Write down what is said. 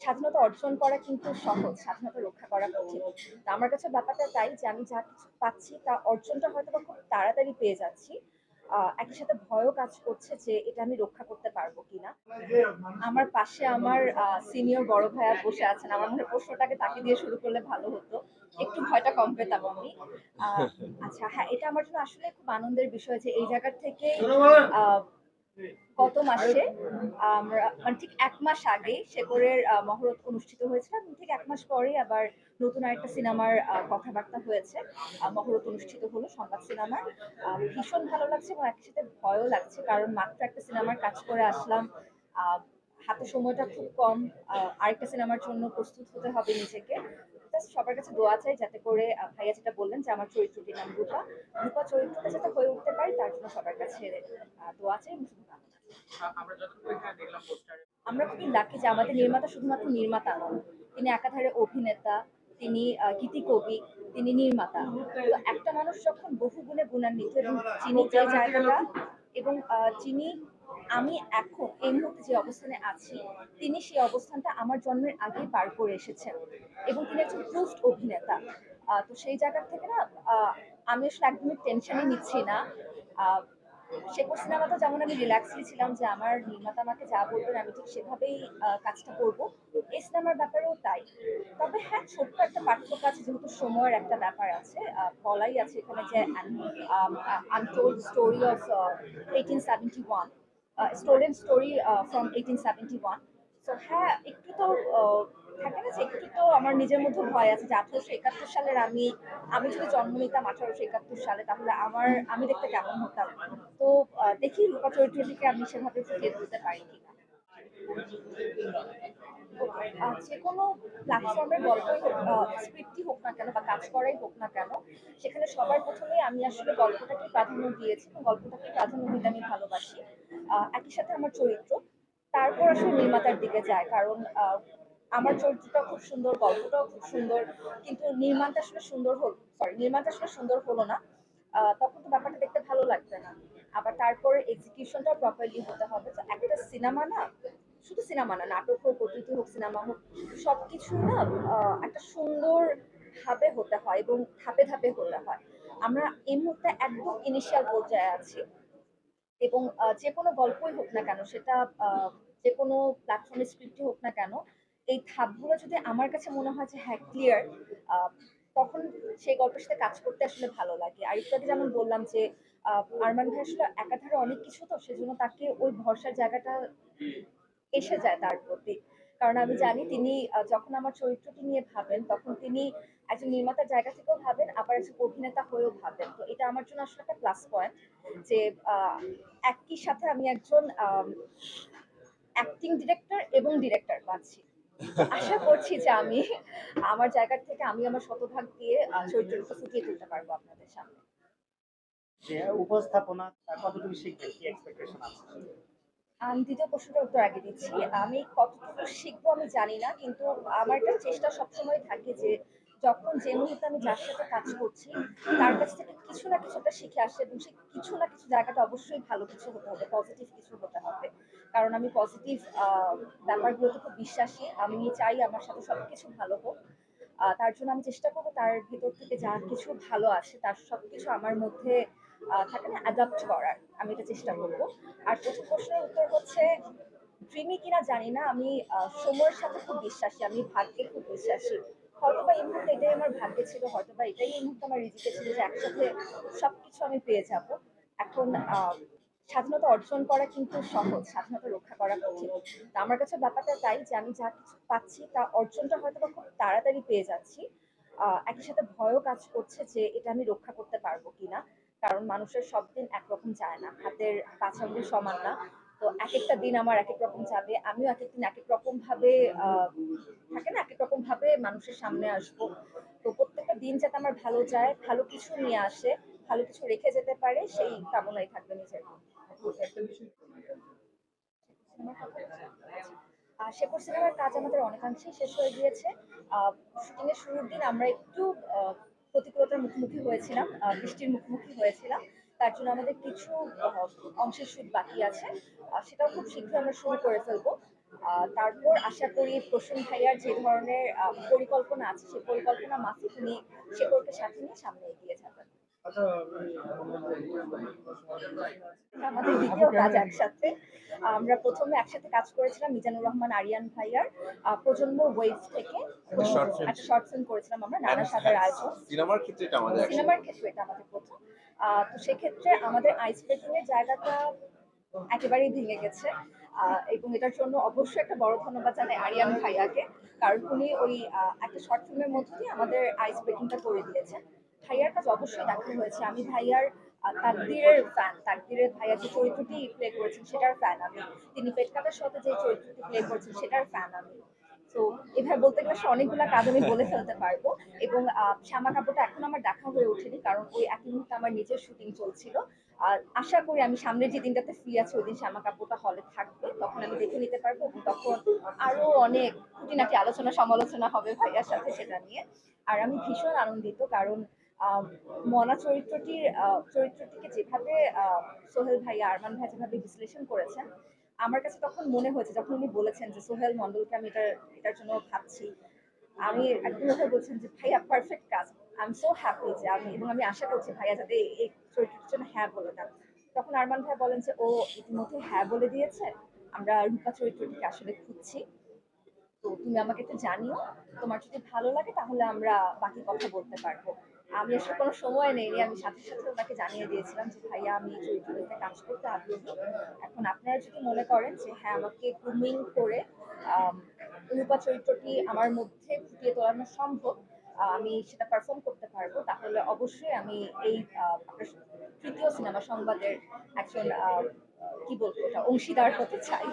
স্বাধীনতা অর্জন করা কিন্তু সহজ স্বাধীনতা রক্ষা করা কঠিন। তো আমার কাছে ব্যাপারটা তাই যে আমি যা কিছু পাচ্ছি তা অর্জনটা হয়তো বা খুব তাড়াতাড়ি পেয়ে যাচ্ছি। একই সাথে ভয়ও কাজ করছে যে এটা আমি রক্ষা করতে পারব কিনা। আমার পাশে আমার সিনিয়র বড় ভাইয়া বসে আছেন। আমার মনে প্রশ্নটাকে তাকে দিয়ে শুরু করলে ভালো হতো। একটু ভয়টা কম পেতাম আমি। আচ্ছা হ্যাঁ এটা আমার জন্য আসলে খুব আনন্দের বিষয় যে এই জায়গা থেকে আহ, গত মাসে, আমরা মানে ঠিক এক মাস আগে শেকরের মহরত অনুষ্ঠিত হয়েছিল এবং ঠিক এক মাস পরেই আবার নতুন আরেকটা সিনেমার কথাবার্তা হয়েছে। মহরত অনুষ্ঠিত হলো সংবাদ সিনেমার। ভীষণ ভালো লাগছে এবং একই সাথে ভয়ও লাগছে কারণ মাত্র একটা সিনেমার কাজ করে আসলাম। হাতে সময়টা খুব কম। আরেকটা সিনেমার জন্য প্রস্তুত হতে হবে নিজেকে। সবার কাছে দোয়া চাই যাতে করে ভাইয়া যেটা বললেন যে আমার চরিত্রটির নাম রূপা। রূপা যাতে হয়ে উঠতে পারি তার জন্য সবার কাছে দোয়া চাই এবং শুভকামনা আমরা খুবই লাকি যে আমাদের নির্মাতা শুধুমাত্র নির্মাতা নন তিনি একাধারে অভিনেতা তিনি গীতি কবি তিনি নির্মাতা। তো একটা মানুষ যখন বহু গুণে গুণান্বিত এবং যিনি যে জায়গাটা এবং যিনি আমি এখন এই মুহূর্তে যে অবস্থানে আছি তিনি সেই অবস্থানটা আমার জন্মের আগেই পার করে এসেছেন। এবং তিনি একজন প্রুফড অভিনেতা। তো সেই জায়গা থেকে না আমি আসলে একদমই টেনশনই নিচ্ছি না। শেখর সিনেমাতে যেমন আমি রিল্যাক্সলি ছিলাম যে আমার নির্মাতা আমাকে যা বলবেন আমি ঠিক সেভাবেই কাজটা করব। এই সিনেমার ব্যাপারেও তাই। তবে হ্যাঁ ছোট্ট একটা পার্থক্য আছে, যেহেতু সময়ের একটা ব্যাপার আছে বলাই আছে এখানে যে untold story of eighteen seventy one stolen story from eighteen seventy one তো হ্যাঁ একটু তো থাকে না যে একটু তো আমার নিজের মধ্যে ভয় আছে যে আঠারোশো একাত্তর সালের আমি আমি যদি জন্ম নিতাম আঠারোশো একাত্তর সালে, তাহলে আমার, আমি দেখতে কেমন হতাম? তো দেখি রূপা চরিত্রটিকে আমি সেভাবে ফুটিয়ে তুলতে পারি কিনা। যে কোনো প্ল্যাটফর্মের গল্পই হোক না কেন বা কাজ করাই হোক না কেন, সেখানে সবার প্রথমে আমি আসলে গল্পটাকে প্রাধান্য দিয়েছি গল্পটাকে প্রাধান্য দিতে আমি ভালোবাসি। একই সাথে আমার চরিত্র, তারপর আসলে নির্মাতার দিকে যায়, কারণ আমার চরিত্রটা খুব সুন্দর গল্পটাও খুব সুন্দর কিন্তু নির্মাণটা আসলে সুন্দর হল সরি নির্মাণটা আসলে সুন্দর হলো না। তখন তো ব্যাপারটা দেখতে ভালো লাগবে না। আবার তারপরে এক্সিকিউশনটা প্রপারলি হতে হবে। তো একটা সিনেমা না শুধু সিনেমা না নাটক হোক ওটিটি হোক সিনেমা হোক সবকিছু না আহ, একটা সুন্দর ভাবে হতে হয় এবং ধাপে ধাপে হতে হয়। আমরা এই মুহূর্তে একদম ইনিশিয়াল পর্যায়ে আছি। এবং যে কোনো গল্পই হোক না কেন সেটা যে কোনো প্ল্যাটফর্মের স্ক্রিপ্টই হোক না কেন এই ধাপগুলো যদি আমার কাছে মনে হয় যে হ্যাঁ ক্লিয়ার তখন সেই গল্পের সাথে কাজ করতে আসলে ভালো লাগে। আর একটু যেমন বললাম যে আরমান ভাই আসলে একাধারে অনেক কিছু তো, সেজন্য তাকে ওই ভরসার জায়গাটা এসে যায় তার প্রতি। কারণ আমি জানি তিনি যখন আমার চরিত্রটি নিয়ে ভাবেন, তখন তিনি একজন নির্মাতার জায়গা থেকেও ভাবেন, আবার একজন অভিনেতা হয়েও ভাবেন। তো এটা আমার জন্য আসলে একটা প্লাস পয়েন্ট যে একই সাথে আমি একজন অ্যাক্টিং ডিরেক্টর এবং ডিরেক্টর পাচ্ছি আশা করছি যে আমি আমার জায়গা থেকে আমি আমার শতভাগ দিয়ে চরিত্রটা ফুটিয়ে তুলতে পারব আপনাদের সামনে। উপস্থাপনা কতটুকু শিখবে? কি এক্সপেকটেশন আছে? আমি দ্বিতীয় প্রশ্নটার উত্তর আগে দিচ্ছি। আমি কতটুকু শিখব আমি জানি না কিন্তু আমার একটা চেষ্টা সবসময় থাকে যে যখন যে মুহূর্তে আমি যার সাথে কাজ করছি তার কাছ থেকে কিছু না কিছুটা শিখে আসে এবং সে কিছু না কিছু জায়গাটা অবশ্যই ভালো কিছু হতে হবে পজিটিভ কিছু হতে হবে। কারণ আমি পজিটিভ ব্যাপারগুলোতে খুব বিশ্বাসী। আমি চাই আমার সাথে সব কিছু ভালো হোক। তার জন্য আমি চেষ্টা করব তার ভেতর থেকে যা কিছু ভালো আসে তার সব কিছু আমার মধ্যে থাকে না অ্যাডাপ্ট করার। আমি এটা চেষ্টা করব। আর প্রথম প্রশ্নের উত্তর হচ্ছে ড্রিমি কিনা জানি না। আমি সময়ের সাথে খুব বিশ্বাসী। আমি ভাগ্যে খুব বিশ্বাসী। হয়তো বা এই মুহূর্তে এটাই আমার ভাগ্যে ছিল হয়তো বা এটাই এই মুহূর্তে আমার রিজিকে ছিল যে একসাথে সবকিছু আমি পেয়ে যাব। এখন স্বাধীনতা অর্জন করা কিন্তু সহজ, স্বাধীনতা রক্ষা করা কঠিন। তো আমার কাছে ব্যাপারটা তাই যে আমি যা কিছু পাচ্ছি, তা অর্জনটা হয়তো বা খুব তাড়াতাড়ি পেয়ে যাচ্ছি। একই সাথে ভয়ও কাজ করছে যে এটা আমি রক্ষা করতে পারব কিনা। কারণ মানুষের সব দিন একরকম যায় না, হাতের আঙ্গুল সমান না। তো এক একটা দিন আমার এক এক রকম যাবে, আমিও এক একদিন এক এক রকম ভাবে থাকে না? এক এক রকম ভাবে মানুষের সামনে আসব। তো প্রত্যেকটা দিন যাতে আমার ভালো যায়, ভালো কিছু নিয়ে আসে, ভালো কিছু রেখে যেতে পারে, সেই কামনাই থাকবে নিজের আর শেখর সিনেমার কাজ আমাদের অনেকাংশেই শেষ হয়ে গিয়েছে। শুটিং এর শুরুর দিন আমরা একটু প্রতিকূলতার মুখোমুখি হয়েছিলাম বৃষ্টির মুখোমুখি হয়েছিলাম। তার জন্য আমাদের কিছু অংশের শুট বাকি আছে। সেটাও খুব শীঘ্রই আমরা শুরু করে ফেলব। তারপর আশা করি প্রসূন ভাইয়ার যে ধরনের পরিকল্পনা আছে সেই পরিকল্পনা মাফিক উনি শেখরকে সাথে নিয়ে সামনে এগিয়ে যাবেন। আমাদের দ্বিতীয় কাজ একসাথে। আমরা প্রথমে একসাথে কাজ করেছিলাম মিজানুর রহমান আরিয়ান ভাইয়ার আহ, প্রজন্ম ওয়েভ থেকে। একটা শর্ট ফিল্ম করেছিলাম আমরা নানা সাদার আয়োজন। সিনেমার ক্ষেত্রে এটা আমাদের সিনেমার ক্ষেত্রে এটা আমাদের প্রথম। আহ, তো সেক্ষেত্রে আমাদের আইস ব্রেকিং এর জায়গাটা একেবারেই ভেঙে গেছে। আহ, এবং এটার জন্য অবশ্যই একটা বড় ধন্যবাদ জানাই আরিয়ান ভাইয়াকে কারণ উনি ওই আহ, একটা শর্ট ফিল্মের মধ্যে দিয়ে আমাদের আইস ব্রেকিংটা করে দিয়েছেন। ভাইয়ার কাজ অবশ্যই দেখা হয়েছে। আমি ভাইয়ার তাকদিরের ফ্যান তাকদিরের ভাইয়া যে চরিত্রটি প্লে করেছেন, সেটার ফ্যান আমি। তিনি পেটকাটার সাথে যে চরিত্রটি প্লে করেছেন, সেটার ফ্যান আমি। তো এভাবে বলতে গেলে অনেকগুলো কাজ আমি বলে ফেলতে পারব। এবং শ্যামা কাপড়টা এখন আমার দেখা হয়ে ওঠেনি, কারণ ওই একই মুহূর্তে আমার নিজের শুটিং চলছিল। আর আশা করি আমি সামনের যে দিনটাতে ফ্রি আছি, ওই দিন শ্যামা কাপড়টা হলে থাকবে। তখন আমি দেখে নিতে পারব এবং তখন আরও অনেক খুঁটিনাটি আলোচনা সমালোচনা হবে ভাইয়ার সাথে সেটা নিয়ে। আর আমি ভীষণ আনন্দিত, কারণ মনা চরিত্রটির চরিত্রটিকে যেভাবে সোহেল ভাইয়া আরমান ভাই যেভাবে বিশ্লেষণ করেছেন, আমার কাছে তখন মনে হয়েছে, যখন উনি বলেছেন যে সোহেল মন্ডলকে আমি এটার এটার জন্য ভাবছি, আমি একদম কথা বলছেন যে, ভাইয়া পারফেক্ট কাজ। আই এম সো হ্যাপি যে আমি, এবং আমি আশা করছি ভাইয়া যাতে এই- চরিত্রের জন্য হ্যাঁ বলে দেন। তখন আরমান ভাই বলেন যে, ও ইতিমধ্যে হ্যাঁ বলে দিয়েছে। আমরা রূপা চরিত্রটিকে আসলে খুঁজছি। তো তুমি আমাকে একটু জানিও। তোমার যদি ভালো লাগে তাহলে আমরা বাকি কথা বলতে পারব। আমি আসলে কোনো সময় নেইনি, আমি সাথে সাথে ওনাকে জানিয়ে দিয়েছিলাম যে, ভাইয়া, আমি চরিত্রটিতে কাজ করতে আগ্রহী। এখন আপনারা যদি মনে করেন যে হ্যাঁ আমাকে গ্রুমিং করে রূপা চরিত্রটি আমার মধ্যে ফুটিয়ে তোলানো সম্ভব আমি সেটা পারফর্ম করতে পারব, তাহলে অবশ্যই আমি এই তৃতীয় সিনেমা সংবাদের একজন কি বলব ওটা, অংশীদার হতে চাই।